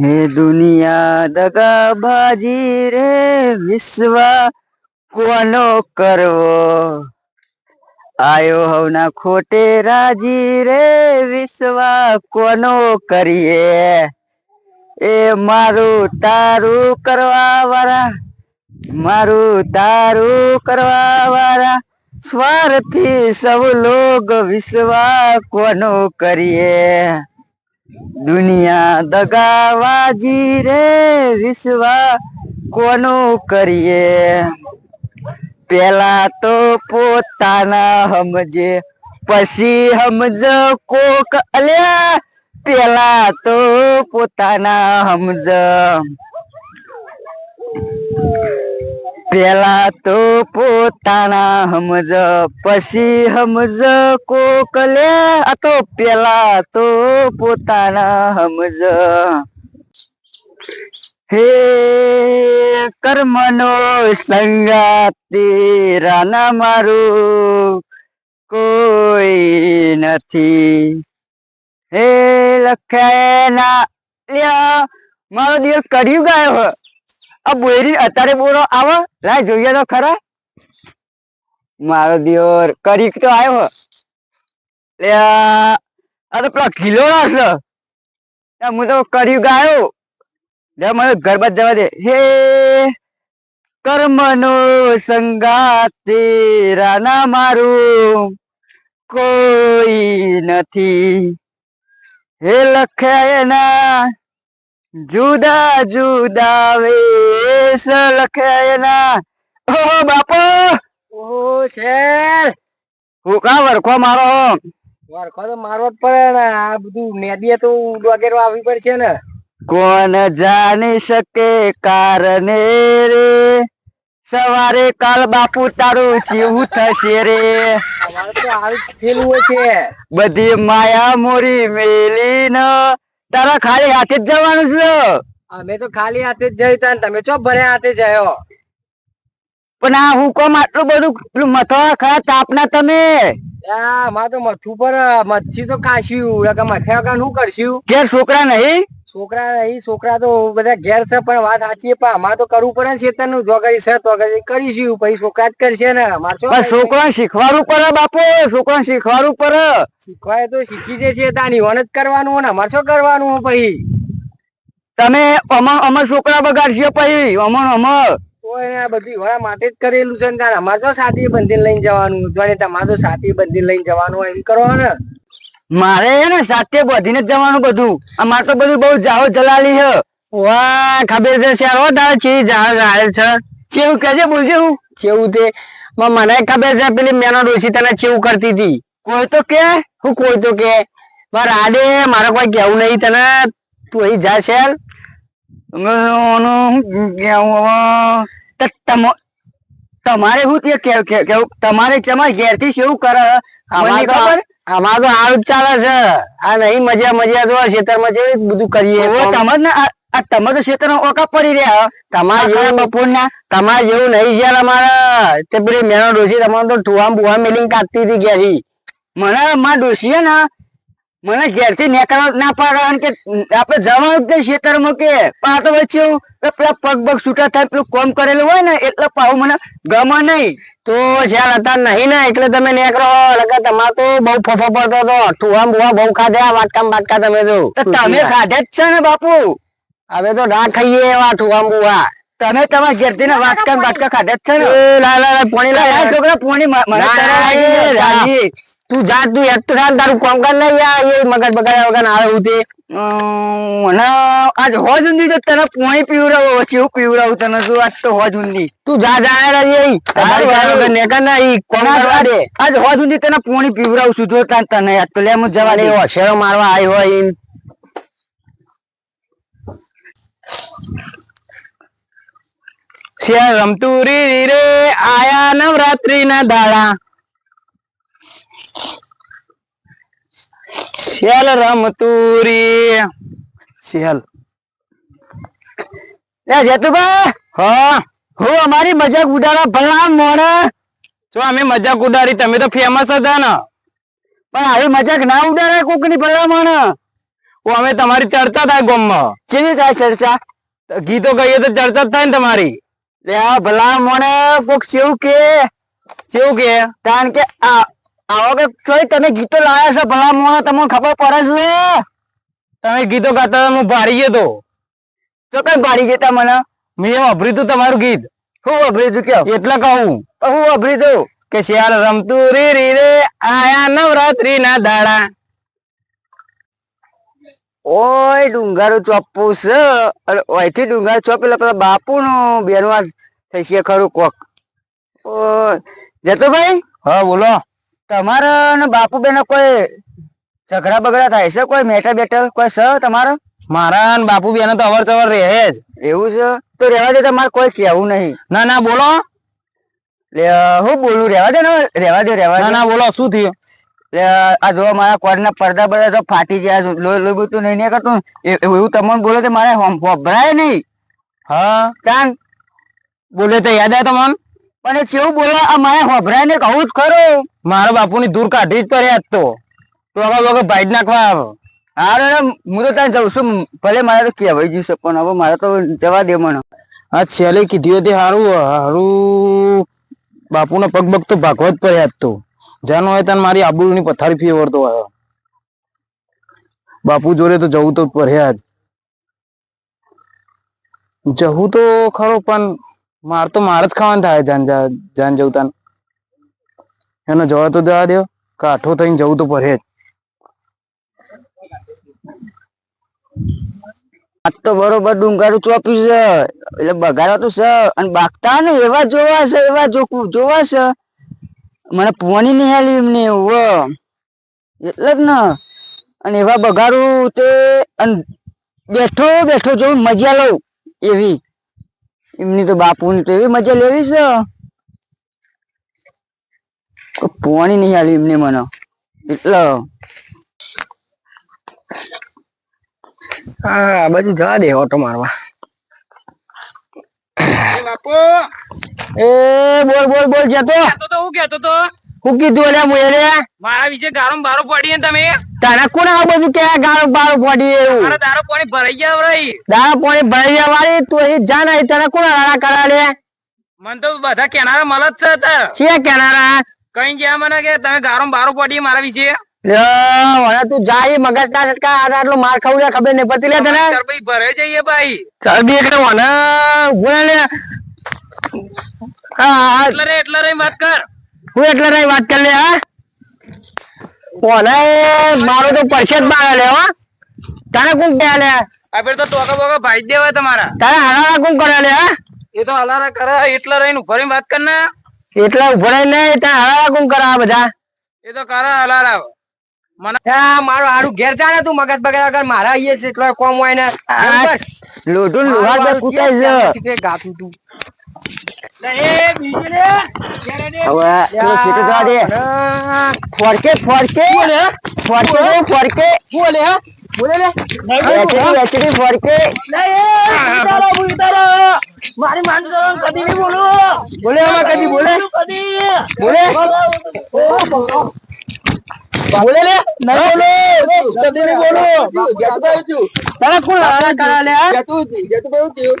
હે દુનિયા દગાબાજી રે વિશ્વ, કોનો કરવો? આયો હવના ખોટે રાજી રે વિશ્વ, કોનો કરીએ? એ મારું તારું કરવા વાળા, મારું તારું કરવા વાળા, સ્વાર્થી સૌ લોગ વિશ્વા, કોનો કરીએ? દુનિયા દગાવાજી રે, વિશ્વા કોનું કરીએ? પેલા તો પોતાના સમજે પછી સમજ કોક અલ્યા. પેલા તો પોતાના સમજ પેલા તો પોતાના હમજ, પછી હમજ કોક લે. આ તો પેલા તો પોતાના હમજ. હે કર્મનો સંગાતી રાના મારું કોઈ નથી. હે લખેના, લ્યા, મારો દિવસ કર્યું ગયો આ બોયરી અત્યારે બોરો આવો લા જોઈએ તો ખરા. મારો દિયોર કરી તો આવ્યો લે, આ તો પેલા કિલો હશે હું તો કર્યું ગાયો લે, મને ઘર બાદ જવા દે. હે, કર્મનો સંગાતે રાના મારું કોઈ નથી. હે લખાયેલા જુદા જુદા વેશ લખાયેલા ઓ બાપો! ઓહો શેર! હું કા વરખો મારો? વરખો તો મારવો જ પડે ને. આ બધું મેદીએ તો વગેરે આવી પડશે ને. કોણ જાણી શકે કારણે રે? સવારે કાલ બાપુ તારું જીવું થશે રે. છે. બધી માયા મોરી મેલી ન તારા ખાલી હાથે જ જવાનું છે. અમે તો ખાલી હાથે જ જઈ તમે ચો ભર્યા હાથે જયો? પણ આ હું કોમ આટલું બધું મથવા ખરા તાપના તમે? આ તો મથું પર મચ્છી તો કાશ્યું કે મથ્યા વગર શું કરશું? ઘેર છોકરા નહીં? છોકરા નહીં છોકરા તો બધા ઘેર છે પણ વાત સાચી પણ અમારે તો કરવું પડે ને ખેતરનું જો કરી છે તો કરીશું પછી છોકરા જ કરશે ને. અમારે છોકરા શીખવાડવું પડે બાપુ છોકરા શીખવાડવું પડે. શીખવાય તો શીખી જશે છે તાની વન જ કરવાનું ને અમારે શું કરવાનું પછી? તમે અમર અમાર છોકરા બગાડશે પછી અમર અમર. આ બધી વડા માટે જ કરેલું છે ને અમારે તો સાથી બંધી લઈને જવાનું. જોડે તમારે તો સાથી બંધી લઈને જવાનું એમ કરો ને. મારે છે ને સાથે બધીને જ જવાનું બધું. અમારે તો બધું બહુ જાઓ જલાલી છે. વાહ ખબર છે શેરો? તારે ચી જાવ જાહેર છે? ચેવું કેજે બોલજે હું ચેવું તે? મને ખબર છે પેલી મેનો ડોસી તને ચેવું કરતી હતી. કોઈ તો કે. હું કોઈ તો કે. મારા આડે મારે કોઈ કેવું નહીં તને. તું અહીં જા છે તમારે શું તે કેવું તમારે તમારે ઘેરથી કેવું કરે? અમારે તો ખબર? અમારે તો હાલ ચાલે છે. આ નહીં મજા મજા જો ખેતરમાં જેવી બધું કરીએ તમે ને તમે તો ક્ષેત્રમાં ઓકા પડી રહ્યા. તમારે જેવું બપોરના? તમારે જેવું નહીં છે અમારે. તે પેલી મેનો ડોસી તમારે તો ઠુઆમ બુઆ મેલિંગ કાઢતી હતી ઘેરી. મને માં ડોસીએ ને મને ઘેરથી નીકળવા ના પાડે અને કે આપણે જવાનું જ ખેતરમાં કે તો વચ્ચે પેલા પગ પગ છૂટા થાય પેલું કોમ કરેલું હોય ને એટલે પાવું મને ગમે નહીં. તો જ્યાં હતા નહીં ને એટલે તમે નીકળો એટલે તમારે તો બહુ ફફો પડતો હતો. ઠુવા બુવા બહુ ખાધા વાટકા તમે તો. તમે ખાધે જ છે ને બાપુ? હવે તો ના ખાઈએ એવા ઠુવા બુવા તમે તમારા ઘેરથી ને વાટકા ને બાટકા ખાધે જ છે ને? લા લા પોણી લા છોકરા પોણી મને એ. રા. તું જા તું એક તો તારું કામ કર ને યાર એ મગજ બગાડ્યા વગર આવે હું તે આજ હોજ ઊંધી તો તને પોણી પીવડાવો પછી હું પીવડાવું તને શું આજ તો હોજ ઊંધી તું જા જા રે ઈ તમારી સારું, ઘર વગર નેકર ને ઈ કોમ કરવા દે આજ હોજ ઊંધી તને પોણી પીવડાવું છું જો તાન તને આજ તો લે હું જવા દે અને મારવા આવ્યો હોય ઈ. શેર રમતું રી રી રે આયા નવરાત્રી ના દાડા શેલ રમતું રી સેલ લે જેતુભા હા? હો અમારી મજાક ઉડાડવા ભલા મોણે જો અમે મજાક ઉડાડી તમે તો ફેમસ હતા ને. પણ આવી મજાક ના ઉડાડે કોકની ભલા મોણે ઓ અમે તમારી ચર્ચા થાય ગોમમાં. કેવી થાય ચર્ચા? ગીતો ગઈએ તો ચર્ચા થાય ને તમારી. લે આ ભલા મને કોક કેવું કે. કેવું કે? કારણ કે આ આવો કે તમે ગીતો લાયા છો ભલા મોણે તમને ખબર પડે છે? તમે ગીતો ગાતા હું ભારી ગયો તો. કઈ ભારી જતા મને? મેં વાપર્યું તું તમારું ગીત. હું અભરી તું કેવ એટલે કહું. હું અભરી તું કે શિયાળ રમતું રી રી રે આયા નવરાત્રી ના દાડા. ઓય ડુંગારું ચોપ્પું છે. ઓયથી ડુંગાર ચોપ એટલે પેલા બાપુ નું બેનવા છે ખરું કોક. જતો ભાઈ હા બોલો. તમારા ને બાપુ બેન કોઈ ઝઘડા બગડા થાય છે? કોઈ મેટર બેટર? કોઈ છે તમારે? મારા ને બાપુ બેનો તો અવર ચવર રહે જ. એવું છે? તો રહેવા દે તમારે કોઈ કહેવું નહીં. ના ના બોલો. લે હું બોલું રહેવા દે ને રહેવા દે રહેવા દે. ના બોલો શું થયું? આ જો મારા કોરના પડદા બધા તો ફાટી ગયા લોહી લોહી બધું નહીં કરતું. એવું તમને બોલો તો મારે હોભરાય નહીં. હા. તાન. બોલે તો યાદ આવે તમને? પણ એ બોલો આ મારે હોભરાય ને કહું જ ખરું. મારા બાપુની દૂર કાઢી જ પડ્યા તો. તો હવે વગર ભાઈ નાખવા આવે. હારે હું તો ત્યાં જઉં છું. ભલે મારે તો કહેવાય ગયું છે, પણ હવે મારે તો જવા દે મને. આ છેલ્લે કીધી હતી હારું હારું. બાપુને પગ પગ તો ભાગવા જ પડ્યા તો. જાનો હોય ત્યાં મારી આબુની પથારી ફેવરતો આવ્યો બાપુ જોડે તો જવું તો પડ્યા જ જવું તો ખરો, પણ માર તો માર જ ખાવાનું થાય જાન જાન જવું તાન. એનો જવા તો દેવા દો કાઠો થઈને જવું તો પડે જ. આજ તો બરોબર ડુંગારું ચોપ્યું છે, એટલે બગાડો તો છે, અને બાગતા ને એવા જોવા છે, એવા જોવા છે. મને પોની નહીં આવી એમને એવું એટલે જ ને. અને એવા બગાડું તે, અને બેઠો બેઠો જોઉં, મજા લઉં એવી. એમની તો બાપુની તો એવી મજા લેવી છે. પોણી નહીં હાલી એમને મને. એટલે આ બધું જવા દે ઓટો મારવા. એ બોલ બોલ બોલ જતો તો. હું કેતો તો? હું કીધું અલ્યા મુએ મારા વિશે ગારો બારો પડી તમે? તારા કોણ આ બધું કે ગાળો બાળો પડી એવું? દારો પાણી ભરાઈ ગયા દાડા પાણી ગયા જવાની તું અહીં જા નહીં તને કોણ રાડા કરા લે મને તો બધા કેનારા મળત છે તાર છે કેનારા? કઈ ગયા મને કે તમે ગારો બારો પડી મારા વિશે? તું જાય મગજ ના સટકા આટલો માર ખાવું ખબર નહીં પડતી લે તને. ભરે જઈએ ભાઈ. ચરબી એટલે મને લે. એટલે રે એટલે રે વાત કર. હું એટલે નહીં વાત કરી લે હા? કોને મારો તો પરસે જ બાળે લે હો. તારે કોણ કે લે? આ તો ટોકા બોકા ભાઈ દેવા દેવાય તમારા. તારે હલારા કોણ કરે લે હા? એ તો હલારા કરે એટલે રહીને ફરી વાત કર ને. એટલા ઉભરાય નહીં ત્યાં હારા કોણ કરે બધા. એ તો કરે હલારા હા મારો હારું ઘેર જા તું મગજ બગાડ વગર મારા આઈએ છે એટલો કોમ હોય ને. લોઢું લુહાર છે. ગાતું તું? ફોડકે ફોડકે. ફોડકે ફોડકે. બોલે હા? બોલે લે મારી કદી નહીં બોલો. બોલે આમાં કદી બોલે? બોલે બોલે? લે ના બોલો. કદી નહીં બોલો. તારા કોણ હારા કરા લે આ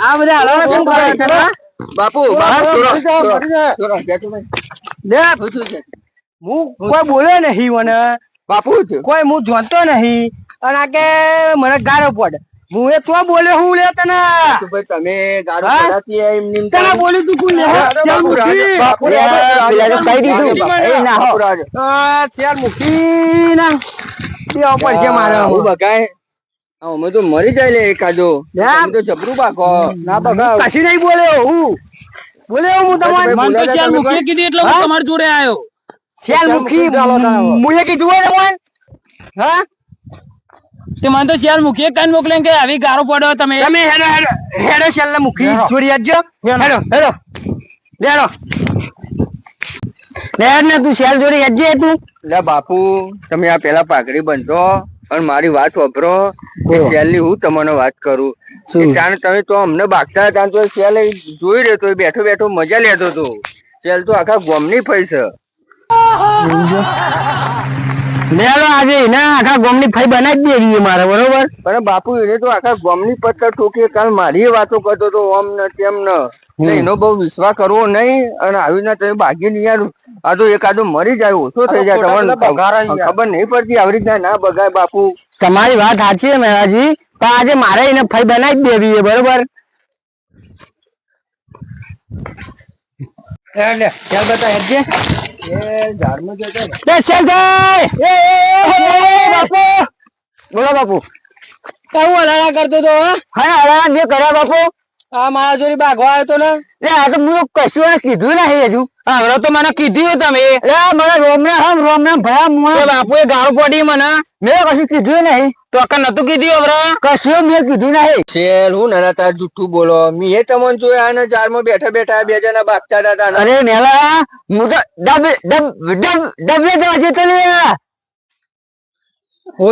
આ બધા હારા કોણ કરા તારા બાપુ લે હું કોઈ બોલે નહીં મને. બાપુ કોઈ હું જોતો નહીં. અને આ કે મને ગારો પડ. હું એ તો બોલ્યો? હું લે તને. તમે હા? તને બોલી તું કોણ લે? ચાલ મૂકી. પેલા કહી દીધું એ ના હો ચાલ મૂકી ના બે પડશે મારે હું બગાય. અમે તો મરી જાય લે એકાદો. તો જબરું પાકો ના બગા કશી નહીં બોલ્યો હું. બોલ્યો હું તમારે. મન તો શિયાળ મૂકીએ કીધી એટલે હું તમારી જોડે આવ્યો. ચાલ મુખી મુએ કીધું હોય? હા? તે મને તો શિયાળ મૂકીએ કાન મોકલે કે આવી ગારો પડો તમે તમે હેડો હેડો હેડો ચાલ મૂકી છોડી આજો હેડો. હેડો લેડો લેડ ને તું શેલ જોડી આજે તું. લે બાપુ તમે આ પેલા પાઘડી બંધો અને મારી વાત વપરો. શેલની હું તમને વાત કરું. કે ત્યાં તમે તો અમને બાગતા હતા તો શેલ જોઈ રહ્યો તો બેઠો બેઠો મજા લેતો હતો શેલ તો આખા ગોમની ફઈ છે. લેલો આજે એના આખા ગોમની ફાઈ બનાવી દેવી મારે બરોબર? પણ બાપુ એને તો આખા ગામની પત્તર ઠોકી કાલ મારી વાતો કરતો તો ઓમ ને તેમ ને. એનો બહુ વિશ્વાસ કરવો નહીં અને આવી ના તમે ભાગી નહીં યાર. આ તો એકાદો મરી જાય ઓછો થઈ જાય તમને ખબર નહીં પડતી આવી રીતના ના બગાય બાપુ. તમારી વાત સાચી છે મેરાજી પણ આજે મારે એને ફાઈ બનાવી જ દેવી છે બરોબર? લે ચાલ બતા બોલો બાપુ. કેવું હલાલા કરતો તો હા? હા હરાણા જે કર્યા બાપુ. આ મારા જોડે ભાગવા આવ્યો તો ને? લે આ તો હું કશું કીધું નહીં હજુ. હવે તો મને કીધું તમે. લે મને રોમને હમ રોમને ભયા મુઆ બાપુએ ગાળો પડી મને. મેં કશું કીધું નહીં. તો અક્કા નતું કીધું હવે? કશું મેં કીધું નહીં. શેલ હું નાના તાર જુઠ્ઠું બોલો. મી એ તમને જોયા ને ઝાડમાં બેઠા બેઠા બે જણા બાગતા હતા ને. અરે મેલા હું તો ડબ ડબ ડબ ડબલે જવા જતો ઓ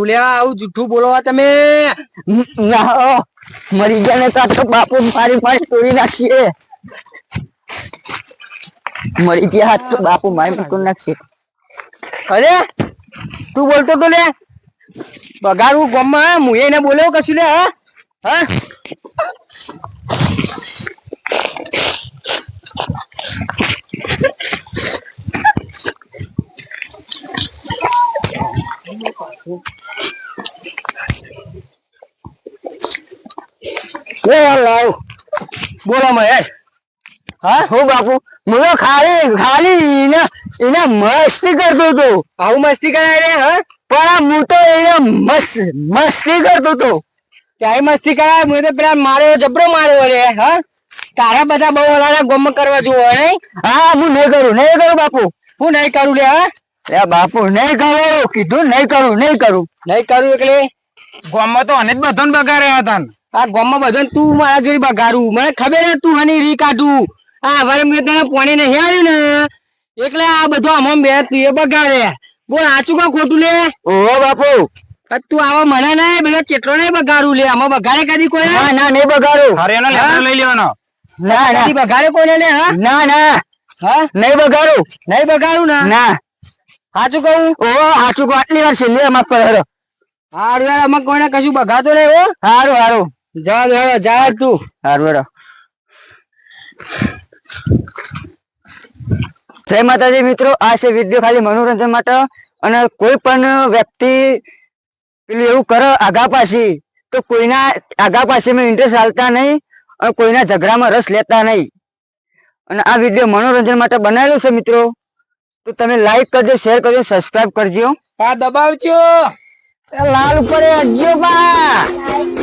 ઉલ્યા આવું જુઠ્ઠું બોલો તમે. ના મરી ગયા ને તો બાપુ મારી મારી તોડી નાખીએ. મરી ગયા હાથ તો બાપુ મારી તોડી નાખશે અરે, તું બોલતો તો લે. બગાડું ગમમાં, હું એને બોલ્યો કશું લે, હા? હા લે યાર લાવ બોલો મહેશ હા? હું? બાપુ? હું તો ખાલી ખાલી એને એને મસ્તી કરતો હતો. આવું મસ્તી કરાય રે હા? પણ હું તો એને મસ્ત મસ્તી કરતો હતો. ત્યારે મસ્તી કરાય? હું તો પેલા માર્યો જબરો માર્યો રે હા? તારા બધા બહુ હલાલા ગમ કરવા જોવો નહીં? હા હું નહીં કરું નહીં કરું બાપુ. હું નહીં કરું લે હા? બાપુ નહીં કરું કીધું નહીં કરું નહીં કરું. નહીં કરું એટલે? ગામમાં તો અને જ બધાને બગાડ્યા હતા ને. આ ગોમમાં બધા તું મારા જોડે બગાડું. મને ખબર હે તું હની રી કાઢું. આ હવે મેં તને પોણી નહીં આવ્યું ને. એટલે આ બધો આમાં બે તું એ બગાડે બોલ આચું કા ખોટું લે? ઓહો બાપુ. તું આવો મને ના બધા કેટલો નહીં બગાડું લે? આમાં બગાડે કદી કોઈ ના ના નહીં બગાડું. અરે એનો લેટર લઈ લેવાનો. ના ના બગાડે કોઈને લે હા? ના ના. હા? નહીં બગાડું. નહીં બગાડું ના? ના. સાચું કહું? ઓહો હાચું કહું, આટલી વાર છેલ્લી અમાર પર. હારું યાર, આમાં કોઈને કશું બગાતો નહીં હો. હારું હારું. જા જા જા તું. હારું, હેડો. જય માતાજી મિત્રો, આ છે વીડિયો ખાલી મનોરંજન માટે. અને કોઈ પણ વ્યક્તિ પેલું એવું કરે આગા પાછી, તો કોઈના આગા પાછીમાં ઇન્ટરેસ્ટ હાલતા નહીં અને કોઈના ઝઘડામાં રસ લેતા નહીં. અને આ વીડિયો મનોરંજન માટે બનાવેલો છે મિત્રો, તો તમે લાઈક કરજો શેર કરજો સબસ્ક્રાઇબ કરજો. હા, દબાવજો. લાલ ઉપર અડજો બા.